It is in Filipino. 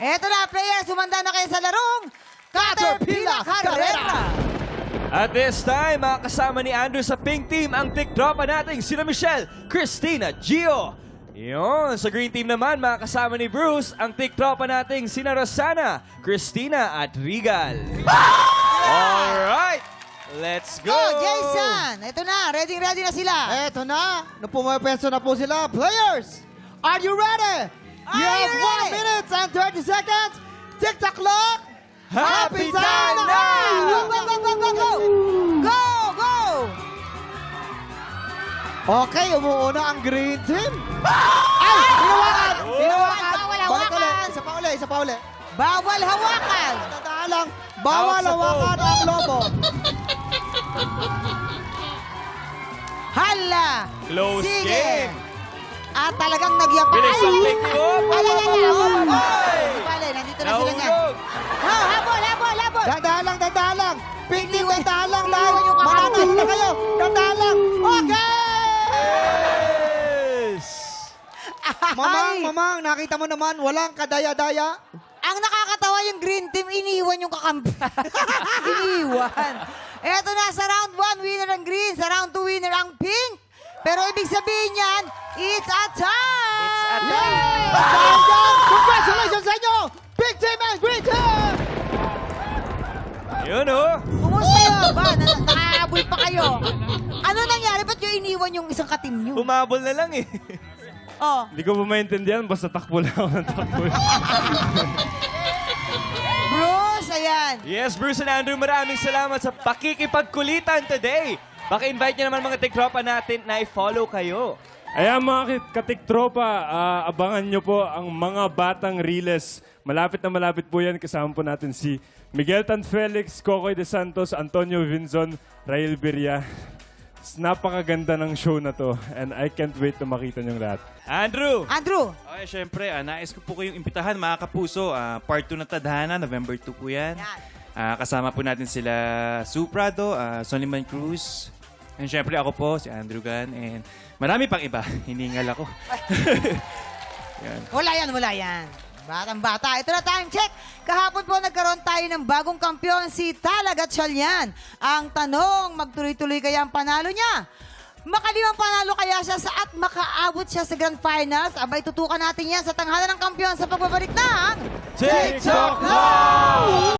Eto na, players, sumanda na kayo sa larong Caterpillar Carrera. At this time, makakasama ni Andrew sa pink team ang tiktropa nating sina Michelle, Christina, Gio. Yun, sa green team naman, makakasama ni Bruce ang tiktropa nating sina Rosana, Christina at Regal. Alright, let's go! Go, Jason! Eto na, ready ready na sila. Eto na, napumapeso na po sila. Players, are you ready? You Are have you 1 ready? minute and 30 seconds. Tick-tock clock. Happy time Go, na! go, go, go, go, go! Go, go! Okay, umuuna ang green team. Ay, hinawakan! Oh! Hinawakan! Bawal Balik hawakan. isa pa uli, isa pa uli. Bawal hawakan! Tandaan lang, bawal hawakan ang lobo. Hala! Close Sige. game. At talagang nagyapa. Bilis ang Ay, ay, ay, ay, ay, ay. Bale, nandito na sila niyan. Nahulog. Ha, habol, habol, habol! Tandaan lang, tandaan lang. Pink team, tandaan lang dahil Iniwan yung mananalo na kayo. Tandaan lang. Okay! Mamang, Ay, mamang, nakita mo naman, walang kadaya-daya. Ang nakakatawa yung green team, iniwan yung kakampi. iniwan. Eto na, sa round 1, winner ang green. Sa round 2, winner ang pink. Pero ibig sabihin yan, it's a tie! It's a. Yay! Dahil dyan, congratulations sa inyo! Big team and green team! Yun oh. Kumusta yun? Ba, na, nakaabol pa kayo. Ano nangyari? Ba't yung iniwan yung isang katim nyo? Humabol na lang eh. Oh, Hindi ko pa maintindihan, basta takbo lang ako ng takbo. Bruce, ayan. Yes, Bruce and Andrew, maraming salamat sa pakikipagkulitan today. Baka invite nyo naman mga tiktropa natin na i-follow kayo. Ayan mga kit- katiktropa, ah, abangan nyo po ang mga batang Riles. Malapit na malapit po yan. Kasama po natin si Miguel Tan Felix, Cocoy de Santos, Antonio Vinzon, Rael Beria. Napakaganda ng show na to and I can't wait na makita nyo lahat. Andrew! Andrew, Okay, syempre, ah, nais ko po kayong imbitahan, mga kapuso. Ah, part 2 ng Tadhana, November 2 po yan. Yan. Ah, kasama po natin sila Sue Prado, uh, Soliman Cruz, and syempre ako po, si Andrew Gan, and marami pang iba. Hiningal ako. yan. wala yan, wala yan. Batang bata. Ito na time check. Kahapon po nagkaroon tayo ng bagong kampiyon, si Talag at Shalyan. Ang tanong, magtuloy-tuloy kaya ang panalo niya? Makalimang panalo kaya siya sa at makaabot siya sa Grand Finals? Abay, tutukan natin yan sa tanghalan ng kampiyon sa pagbabalik ng... TikTok Live!